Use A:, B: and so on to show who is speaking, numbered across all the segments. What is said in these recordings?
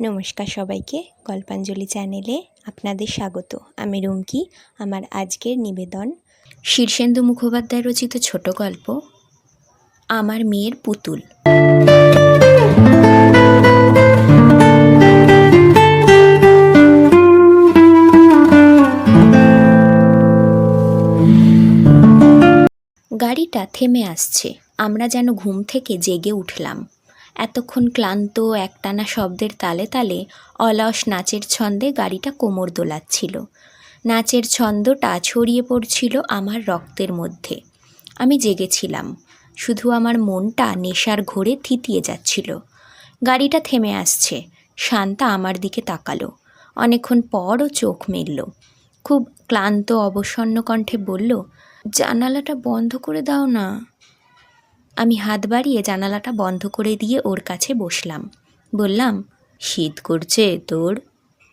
A: নমস্কার সবাইকে গল্পাঞ্জলি চ্যানেলে আপনাদের স্বাগত। আমি রুমকি। আমার আজকের নিবেদন, শীর্ষেন্দু মুখোপাধ্যায় রচিত ছোট গল্প, আমার মেয়ের পুতুল। গাড়িটা থেমে আসছে। আমরা যেন ঘুম থেকে জেগে উঠলাম। এতক্ষণ ক্লান্ত একটানা শব্দের তালে তালে অলস নাচের ছন্দে গাড়িটা কোমর দোলাচ্ছিল। নাচের ছন্দটা ছড়িয়ে পড়ছিল আমার রক্তের মধ্যে। আমি জেগেছিলাম। শুধু আমার মনটা নেশার ঘোরে থিতিয়ে যাচ্ছিল। গাড়িটা থেমে আসছে। শান্তা আমার দিকে তাকালো। অনেকক্ষণ পরও চোখ মেলল। খুব ক্লান্ত, অবসন্ন কণ্ঠে বলল, জানালাটা বন্ধ করে দাও না। আমি হাত বাড়িয়ে জানালাটা বন্ধ করে দিয়ে ওর কাছে বসলাম। বললাম, শীত করছে তোর?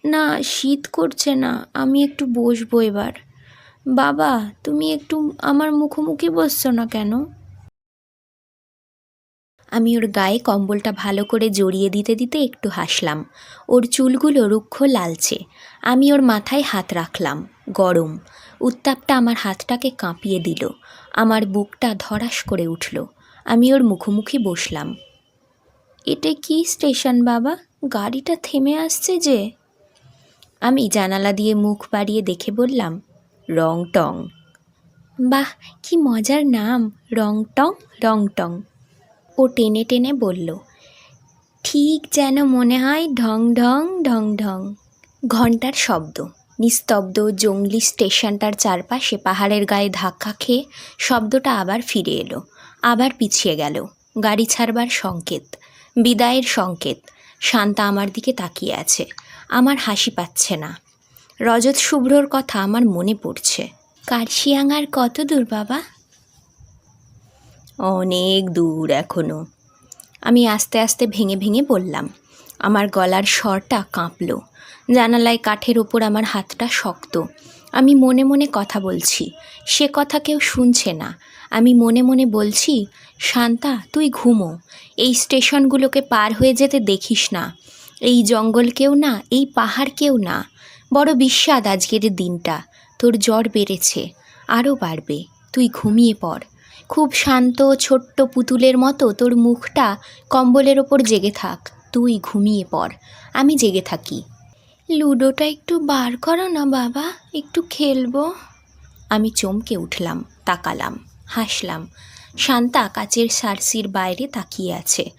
A: না, শীত করছে না, আমি একটু বসবো এবার। বাবা, তুমি একটু আমার মুখোমুখি বসছো না কেন? আমি ওর গায়ে কম্বলটা ভালো করে জড়িয়ে দিতে দিতে একটু হাসলাম। ওর চুলগুলো রুক্ষ লালচে। আমি ওর মাথায় হাত রাখলাম। গরম। উত্তাপটা আমার হাতটাকে কাঁপিয়ে দিল। আমার বুকটা ধরাস করে উঠল। আমি ওর মুখোমুখি বসলাম। এটা কি স্টেশন বাবা? গাড়িটা থেমে আসছে যে? আমি জানালা দিয়ে মুখ বাড়িয়ে দেখে বললাম রং টং বাহ, কি মজার নাম! রং টং রং টং ও টেনে টেনে বলল, ঠিক যেন মনে হয় ঢং ঢং ঢং ঢং। ঘণ্টার শব্দ। নিস্তব্ধ জঙ্গলি স্টেশনটার চারপাশে পাহাড়ের গায়ে ধাক্কা খেয়ে শব্দটা আবার ফিরে এলো, আবার পিছিয়ে গেল। গাড়ি ছাড়বার সংকেত, বিদায়ের সংকেত। শান্তা আমার দিকে তাকিয়ে আছে, আমার হাসি পাচ্ছে না। রজত শুভ্রর কথা আমার মনে পড়ছে। কার্শিয়াঙ্গার কত দূর বাবা? অনেক দূর এখনও। আমি আস্তে আস্তে ভেঙে ভেঙে বললাম, আমার গলার স্বরটা কাঁপল। জানালায় কাঠের ওপর আমার হাতটা শক্ত। আমি মনে মনে কথা বলছি। সে কথা কেউ শুনছে না। আমি মনে মনে বলছি, শান্তা, তুই ঘুমো। এই স্টেশনগুলোকে পার হয়ে যেতে দেখিস না। এই জঙ্গল কেউ না, এই পাহাড় কেউ না। বড় বিস্বাদ আজকের দিনটা। তোর জ্বর বেড়েছে। আরও বাড়বে। তুই ঘুমিয়ে পড়। খুব শান্ত, ছোট্ট পুতুলের মতো তোর মুখটা কম্বলের ওপর জেগে থাক। তুই ঘুমিয়ে পড়। আমি জেগে থাকি। লুডোটা একটু বার করো না বাবা, একটু খেলব। আমি চমকে উঠলাম, তাকালাম, হাসলাম। শান্তা কাচের সারসির বাইরে তাকিয়ে আছে।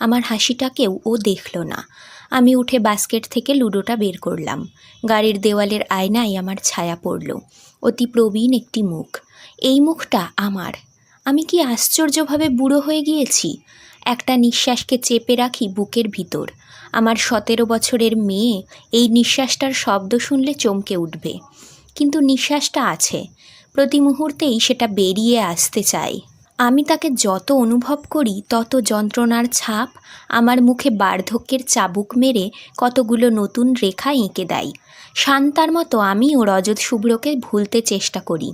A: আমার হাসিটাকেও ও দেখল না। আমি উঠে বাস্কেট থেকে লুডোটা বের করলাম। গাড়ির দেওয়ালের আয়নায় আমার ছায়া পড়ল, অতি প্রবীণ একটি মুখ। এই মুখটা আমার। আমি কি আশ্চর্যভাবে বুড়ো হয়ে গিয়েছি? একটা নিঃশ্বাসকে চেপে রাখি বুকের ভিতর। আমার সতেরো বছরের মেয়ে এই নিঃশ্বাসটার শব্দ শুনলে চমকে উঠবে। কিন্তু নিঃশ্বাসটা আছে। প্রতি মুহূর্তেই সেটা বেরিয়ে আসতে চায় আমি তাকে যত অনুভব করি, তত যন্ত্রণার ছাপ আমার মুখে বার্ধক্যের চাবুক মেরে কতগুলো নতুন রেখা এঁকে দেয়। শান্তার মতো আমিও রজত শুভ্রকে ভুলতে চেষ্টা করি।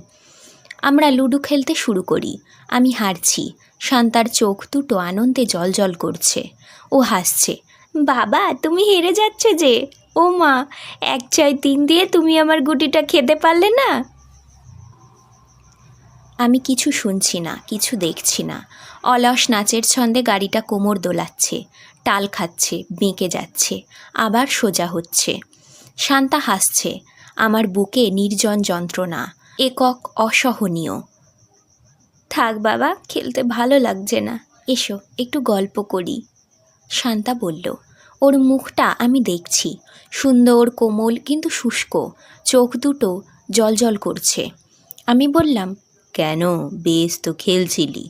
A: আমরা লুডো খেলতে শুরু করি। আমি হারছি। শান্তার চোখ দুটো আনন্দে জল করছে। ও হাসছে। বাবা, তুমি হেরে যাচ্ছ যে। ও মা, এক ছয় তিন দিয়ে তুমি আমার গুটিটা খেতে পারলে না? আমি কিছু শুনছি না, কিছু দেখছি না। অলস নাচের ছন্দে গাড়িটা কোমর দোলাচ্ছে টাল খাচ্ছে, বেঁকে যাচ্ছে, আবার সোজা হচ্ছে। শান্তা হাসছে, আমার বুকে নির্জন যন্ত্রণা, একক অসহনীয়। থাক বাবা, খেলতে ভালো লাগছে না। এসো, একটু গল্প করি। শান্তা বলল, ওর মুখটা আমি দেখছি। সুন্দর, কোমল, কিন্তু শুষ্ক। চোখ দুটো জল করছে। আমি বললাম, কেন? বেশ তো খেলছিলি।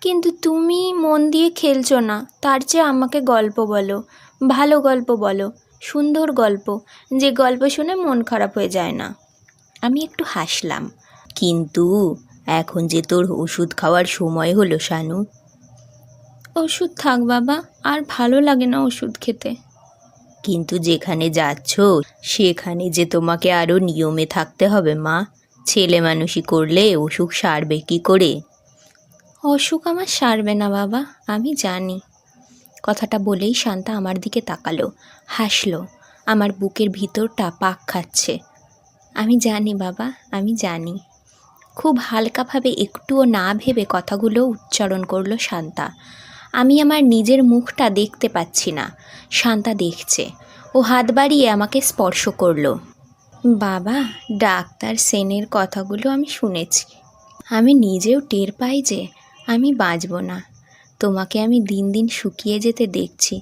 A: কিন্তু তুমি মন দিয়ে খেলছো না। তার চেয়ে আমাকে গল্প বলো। ভালো গল্প বলো। সুন্দর গল্প। যে গল্প শুনে মন খারাপ হয়ে যায় না। আমি একটু হাসলাম। কিন্তু এখন যে তোর ওষুধ খাওয়ার সময় হলো, শানু ওষুধ থাক বাবা আর ভালো লাগে না ওষুধ খেতে। কিন্তু যেখানে যাচ্ছ সেখানে যে তোমাকে আরও নিয়মে থাকতে হবে মা। ছেলে মানুষই করলে অসুখ সারবে কি করে? অসুখ আমার সারবে না বাবা আমি জানি। কথাটা বলেই শান্তা আমার দিকে তাকালো হাসলো আমার বুকের ভিতরটা পাক খাচ্ছে। আমি জানি বাবা আমি জানি। খুব হালকাভাবে একটুও না ভেবে কথাগুলো উচ্চারণ করল শান্তা। আমি আমার নিজের মুখটা দেখতে পাচ্ছি না। শান্তা দেখছে। ও হাত বাড়িয়ে আমাকে স্পর্শ করল। বাবা, ডাক্তার সেনের কথাগুলো আমি শুনেছি। আমি নিজেও টের পাই যে আমি বাঁচব না। তোমাকে আমি দিন দিন শুকিয়ে যেতে দেখছি,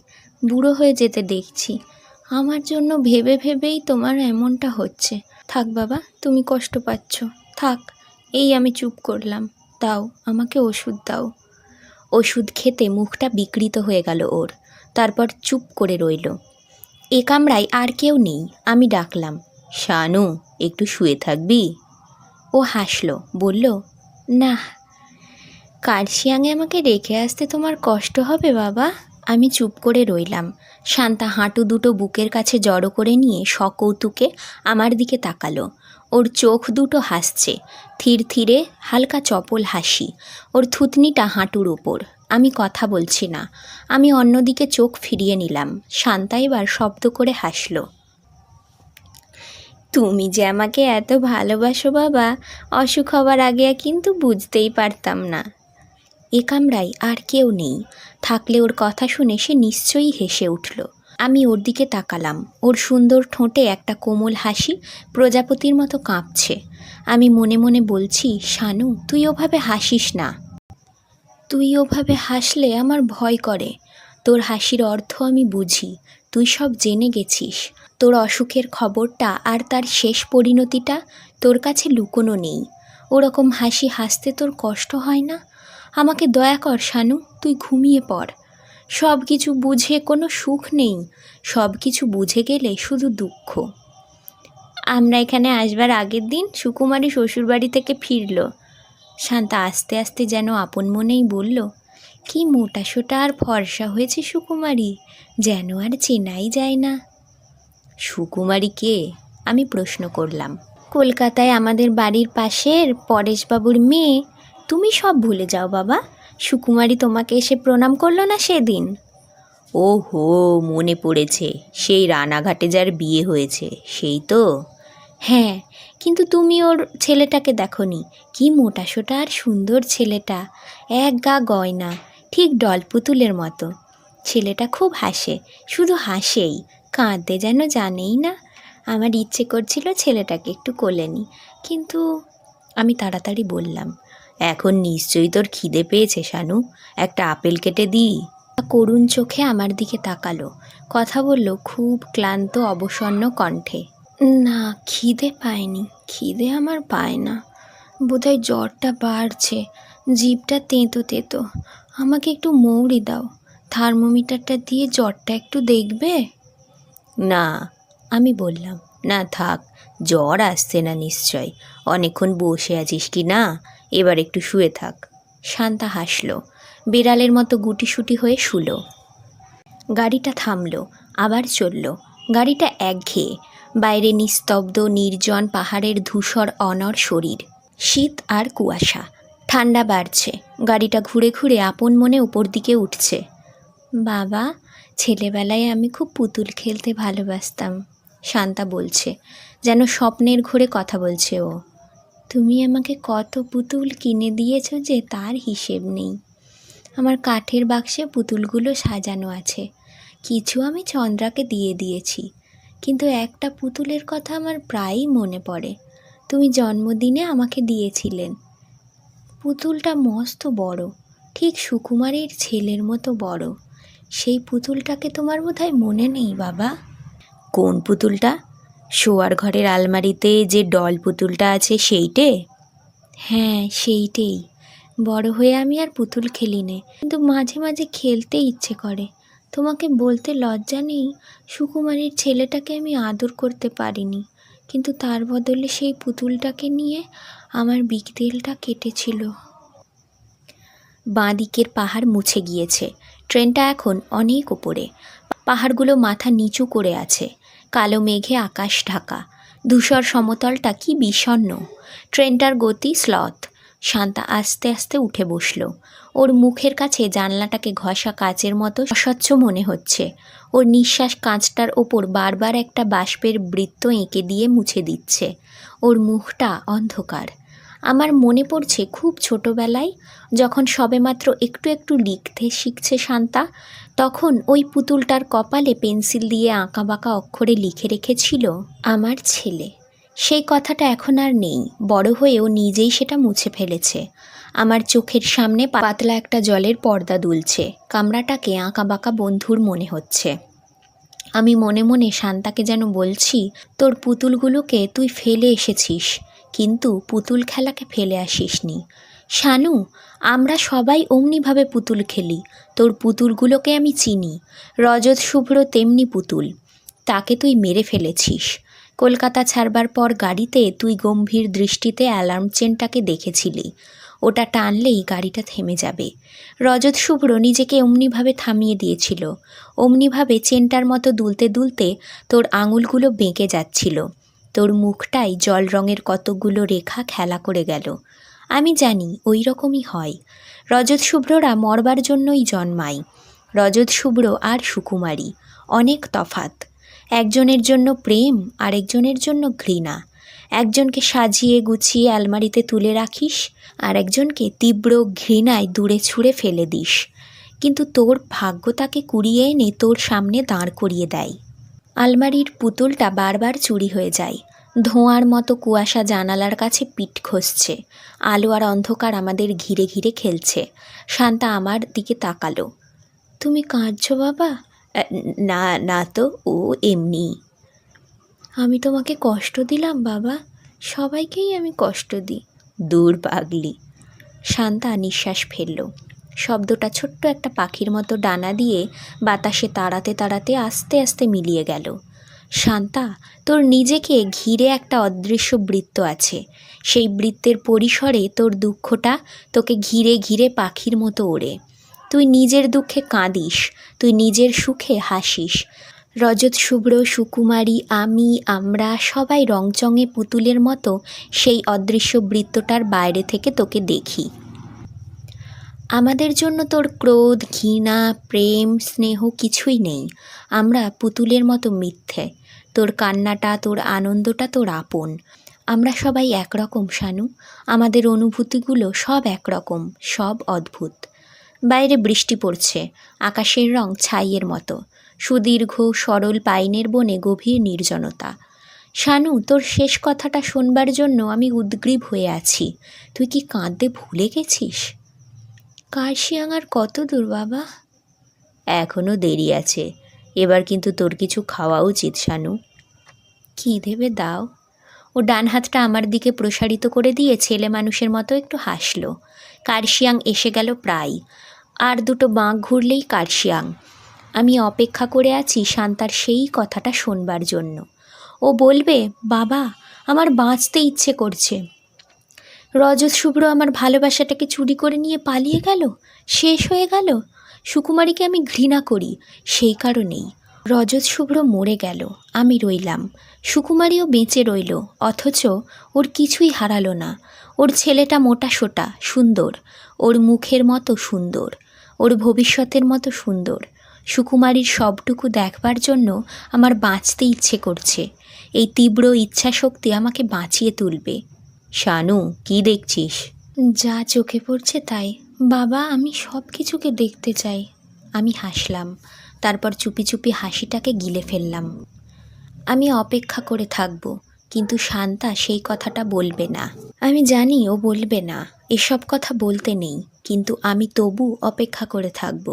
A: বুড়ো হয়ে যেতে দেখছি। আমার জন্য ভেবে ভেবেই তোমার এমনটা হচ্ছে। থাক বাবা, তুমি কষ্ট পাচ্ছ। থাক, এই আমি চুপ করলাম। দাও, আমাকে ওষুধ দাও। ওষুধ খেতে মুখটা বিকৃত হয়ে গেল ওর। তারপর চুপ করে রইল। এ কামরায় আর কেউ নেই, আমি ডাকলাম। শানু, একটু শুয়ে থাকবি? ও হাসলো, বলল, না। কার্শিয়াঙে আমাকে রেখে আসতে তোমার কষ্ট হবে বাবা। আমি চুপ করে রইলাম। শান্তা হাঁটু দুটো বুকের কাছে জড়ো করে নিয়ে সকৌতুকে আমার দিকে তাকালো। ওর চোখ দুটো হাসছে। থির থিরে হালকা চপল হাসি। ওর থুতনিটা হাঁটুর উপর আমি কথা বলছি না। আমি অন্যদিকে চোখ ফিরিয়ে নিলাম। শান্তা এবার শব্দ করে হাসলো। তুমি যে আমাকে এত ভালোবাসো বাবা, অসুখ হবার আগে কিন্তু বুঝতেই পারতাম না। এ কামরায় আর কেউ নেই। থাকলে ওর কথা শুনে সে নিশ্চয়ই হেসে উঠল। আমি ওর দিকে তাকালাম। ওর সুন্দর ঠোঁটে একটা কোমল হাসি প্রজাপতির মতো কাঁপছে। আমি মনে মনে বলছি, শানু, তুই ওভাবে হাসিস না। তুই ওভাবে হাসলে আমার ভয় করে। তোর হাসির অর্থ আমি বুঝি। তুই সব জেনে গেছিস। তোর অসুখের খবরটা আর তার শেষ পরিণতিটা তোর কাছে লুকোনো নেই। ওরকম হাসি হাসতে তোর কষ্ট হয় না? আমাকে দয়া কর, শানু, তুই ঘুমিয়ে পড়। সব কিছু বুঝে কোনো সুখ নেই সব কিছু বুঝে গেলে শুধু দুঃখ। আমরা এখানে আসবার আগের দিন সুকুমারী শ্বশুরবাড়ি থেকে ফিরল। শান্তা আস্তে আস্তে যেন আপন মনেই বলল, কি মোটা সোটা আর ফর্সা হয়েছে সুকুমারী, যেন আর চেনাই যায় না। সুকুমারী কে? আমি প্রশ্ন করলাম। কলকাতায় আমাদের বাড়ির পাশের পরেশবাবুর মেয়ে তুমি সব ভুলে যাও বাবা। সুকুমারী তোমাকে এসে প্রণাম করল না সেদিন? ও হো মনে পড়েছে সেই রানাঘাটে যার বিয়ে হয়েছে সেই তো? হ্যাঁ কিন্তু তুমি ওর ছেলেটাকে দেখনি। কি মোটাসোটা আর সুন্দর ছেলেটা। এক গা গয়না ঠিক ডলপুতুলের মতো। ছেলেটা খুব হাসে শুধু হাসেই কাঁদতে যেন জানেই না। আমার ইচ্ছে করছিল ছেলেটাকে একটু কোলে নিই কিন্তু আমি তাড়াতাড়ি বললাম এখন নিশ্চয়ই তোর খিদে পেয়েছে, শানু। একটা আপেল কেটে দিই। করুণ চোখে আমার দিকে তাকালো। কথা বলল খুব ক্লান্ত, অবসন্ন কণ্ঠে। না, খিদে পায়নি খিদে আমার পায় না। বোধহয় জ্বরটা বাড়ছে। জিভটা তেঁতো তেঁতো। আমাকে একটু মৌরি দাও। থার্মোমিটারটা দিয়ে জ্বরটা একটু দেখবে? না, আমি বললাম, না থাক, জ্বর আসছে না নিশ্চয়। অনেকক্ষণ বসে আছিস কি না? এবার একটু শুয়ে থাক। শান্তা হাসলো। বিড়ালের মতো গুটিসুটি হয়ে শুলো। গাড়িটা থামলো, আবার চলল। গাড়িটা একঘেয়ে, বাইরে নিস্তব্ধ, নির্জন পাহাড়ের ধূসর, অনর শরীর। শীত আর কুয়াশা। ঠান্ডা বাড়ছে। গাড়িটা ঘুরে ঘুরে আপন মনে উপর দিকে উঠছে। বাবা, ছেলেবেলায় আমি খুব পুতুল খেলতে ভালোবাসতাম, শান্তা বলছে। যেন স্বপ্নের ঘোরে কথা বলছে ও। তুমি আমাকে কত পুতুল কিনে দিয়েছ যে তার হিসেব নেই। আমার কাঠের বাক্সে পুতুলগুলো সাজানো আছে। কিছু আমি চন্দ্রাকে দিয়ে দিয়েছি। কিন্তু একটা পুতুলের কথা আমার প্রায়ই মনে পড়ে। তুমি জন্মদিনে আমাকে দিয়েছিলেন। পুতুলটা মস্ত বড়, ঠিক সুকুমারের ছেলের মতো বড়। সেই পুতুলটাকে তোমার বোধহয় মনে নেই বাবা? কোন পুতুলটা? শোয়ার ঘরের আলমারিতে যে ডল পুতুলটা আছে সেইটে? হ্যাঁ সেইটেই। বড় হয়ে আমি আর পুতুল খেলি নে। কিন্তু মাঝে মাঝে খেলতে ইচ্ছে করে। তোমাকে বলতে লজ্জা নেই? সুকুমারীর ছেলেটাকে আমি আদর করতে পারিনি। কিন্তু তার বদলে সেই পুতুলটাকে নিয়ে আমার বিকদেলটা কেটেছিল। বাঁ দিকের পাহাড় মুছে গিয়েছে। ট্রেনটা এখন অনেক ওপরে। পাহাড়গুলো মাথা নিচু করে আছে। কালো মেঘে আকাশ ঢাকা। ধূসর সমতলটা কি বিষণ্ন ট্রেনটার গতি স্লথ। শান্তা আস্তে আস্তে উঠে বসল। ওর মুখের কাছে জানলাটাকে ঘষা কাচের মতো অস্বচ্ছ মনে হচ্ছে। ওর নিঃশ্বাস কাঁচটার ওপর বারবার একটা বাষ্পের বৃত্ত এঁকে দিয়ে মুছে দিচ্ছে। ওর মুখটা অন্ধকার। আমার মনে পড়ছে খুব ছোটবেলায় যখন সবেমাত্র একটু একটু লিখতে শিখছে শান্তা, তখন ওই পুতুলটার কপালে পেন্সিল দিয়ে আঁকা বাঁকা অক্ষরে লিখে রেখেছিল, আমার ছেলে। সেই কথাটা এখন আর নেই, বড় হয়েও নিজেই সেটা মুছে ফেলেছে। আমার চোখের সামনে পাতলা একটা জলের পর্দা দুলছে, কামরাটাকে আঁকা বাঁকা বন্ধুর মনে হচ্ছে। আমি মনে মনে শান্তাকে যেন বলছি, তোর পুতুলগুলোকে তুই ফেলে এসেছিস। কিন্তু পুতুল খেলাকে ফেলে আসিসনি শানু, আমরা সবাই অমনিভাবে পুতুল খেলি। তোর পুতুলগুলোকে আমি চিনি। রজত শুভ্র তেমনি পুতুল। তাকে তুই মেরে ফেলেছিস। কলকাতা ছাড়বার পর গাড়িতে তুই গম্ভীর দৃষ্টিতে অ্যালার্ম চেনটাকে দেখেছিলি। ওটা টানলেই গাড়িটা থেমে যাবে। রজত শুভ্র নিজেকে অমনিভাবে থামিয়ে দিয়েছিল। অমনিভাবে চেনটার মতো দুলতে দুলতে তোর আঙুলগুলো বেঁকে যাচ্ছিল। তোর মুখটাই জল রঙের কতগুলো রেখা খেলা করে গেল। আমি জানি ওই রকমই হয়। রজত শুভ্ররা মরবার জন্যই জন্মায়। রজত শুভ্র আর সুকুমারী, অনেক তফাত। একজনের জন্য প্রেম, আরেকজনের জন্য ঘৃণা। একজনকে সাজিয়ে গুছিয়ে আলমারিতে তুলে রাখিস আর একজনকে তীব্র ঘৃণায় দূরে ছুঁড়ে ফেলে দিস। কিন্তু তোর ভাগ্য তাকে কুড়িয়ে এনে তোর সামনে দাঁড় করিয়ে দেয়। আলমারির পুতুলটা বারবার চুরি হয়ে যায়। ধোঁয়ার মতো কুয়াশা জানালার কাছে পিঠ খসছে আলো আর অন্ধকার আমাদের ঘিরে ঘিরে খেলছে। শান্তা আমার দিকে তাকালো। তুমি কাঁদছো বাবা? না না তো, ও এমনি। আমি তোমাকে কষ্ট দিলাম বাবা। সবাইকেই আমি কষ্ট দিই। দূর পাগলি। শান্তা নিঃশ্বাস ফেলল। শব্দটা ছোট্ট একটা পাখির মতো ডানা দিয়ে বাতাসে তাড়াতে তাড়াতে আস্তে আস্তে মিলিয়ে গেল। শান্তা, তোর নিজেকে ঘিরে একটা অদৃশ্য বৃত্ত আছে। সেই বৃত্তের পরিসরে তোর দুঃখটা তোকে ঘিরে ঘিরে পাখির মতো ওড়ে। তুই নিজের দুঃখে কাঁদিস, তুই নিজের সুখে হাসিস। রজত, শুভ্র, সুকুমারী, আমি, আমরা সবাই রংচঙে পুতুলের মতো সেই অদৃশ্য বৃত্তটার বাইরে থেকে তোকে দেখি। আমাদের জন্য তোর ক্রোধ, ঘৃণা, প্রেম, স্নেহ কিছুই নেই। আমরা পুতুলের মতো মিথ্যে। তোর কান্নাটা, তোর আনন্দটা তোর আপন। আমরা সবাই একরকম, শানু। আমাদের অনুভূতিগুলো সব একরকম, সব অদ্ভুত। বাইরে বৃষ্টি পড়ছে, আকাশের রং ছাইয়ের মতো। সুদীর্ঘ, সরল পাইনের বনে গভীর নির্জনতা। শানু, তোর শেষ কথাটা শোনবার জন্য আমি উদ্গ্রীব হয়ে আছি। তুই কি কাঁদতে ভুলে গেছিস? কার্শিয়াং আর কত দূর, বাবা? এখনও দেরি আছে। এবার কিন্তু তোর কিছু খাওয়া উচিত, শানু। কি দেবে দাও। ও ডান হাতটা আমার দিকে প্রসারিত করে দিয়ে ছেলে মানুষের মতো একটু হাসলো। কার্শিয়াং এসে গেল প্রায়। আর দুটো বাঁক ঘুরলেই কার্শিয়াং। আমি অপেক্ষা করে আছি শান্তার সেই কথাটা শোনবার জন্য। ও বলবে, বাবা, আমার বাঁচতে ইচ্ছে করছে। রজত শুভ্র আমার ভালোবাসাটাকে চুরি করে নিয়ে পালিয়ে গেল? শেষ হয়ে গেল? সুকুমারীকে আমি ঘৃণা করি, সেই কারণেই। রজত শুভ্র মরে গেল, আমি রইলাম। সুকুমারীও বেঁচে রইল, অথচ ওর কিছুই হারালো না। ওর ছেলেটা মোটা সোটা, সুন্দর। ওর মুখের মতো সুন্দর। ওর ভবিষ্যতের মতো সুন্দর। সুকুমারীর সবটুকু দেখবার জন্য আমার বাঁচতে ইচ্ছে করছে। এই তীব্র ইচ্ছাশক্তি আমাকে বাঁচিয়ে তুলবে। শানু কি দেখছিস? যা চোখে পড়ছে তাই। বাবা আমি সব কিছুকে দেখতে চাই। আমি হাসলাম। তারপর চুপি চুপি হাসিটাকে গিলে ফেললাম। আমি অপেক্ষা করে থাকব কিন্তু শান্তা সেই কথাটা বলবে না। আমি জানি ও বলবে না। এসব কথা বলতে নেই কিন্তু আমি তবু অপেক্ষা করে থাকব।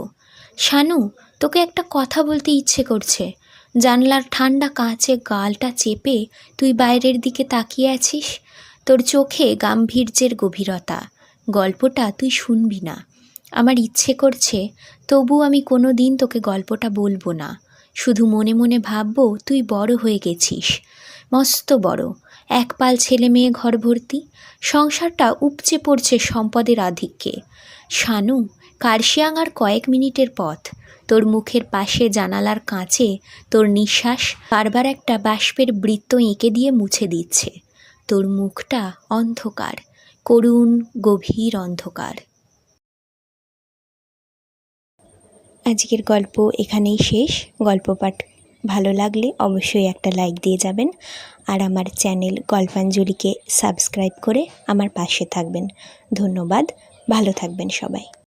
A: শানু তোকে একটা কথা বলতে ইচ্ছে করছে। জানলার ঠান্ডা কাঁচে গালটা চেপে তুই বাইরের দিকে তাকিয়ে আছিস? তোর চোখে গাম্ভীর্যের গভীরতা, গল্পটা তুই শুনবি না। আমার ইচ্ছে করছে, তবু আমি কোনো দিন তোকে গল্পটা বলব না। শুধু মনে মনে ভাববো, তুই বড় হয়ে গেছিস। মস্ত বড়। এক পাল ছেলে মেয়ে ঘর ভর্তি। সংসারটা উপচে পড়ছে সম্পদের আধিক্যে। শানু, কার্শিয়াং আর কয়েক মিনিটের পথ। তোর মুখের পাশে জানালার কাঁচে তোর নিঃশ্বাস বারবার একটা বাষ্পের বৃত্ত এঁকে দিয়ে মুছে দিচ্ছে। তোর মুখটা অন্ধকার, করুণ, গভীর অন্ধকার। আজকের গল্প এখানেই শেষ। গল্প পাঠ ভালো লাগলে অবশ্যই একটা লাইক দিয়ে যাবেন আর আমার চ্যানেল গল্পাঞ্জলিকে সাবস্ক্রাইব করে আমার পাশে থাকবেন। ধন্যবাদ, ভালো থাকবেন সবাই।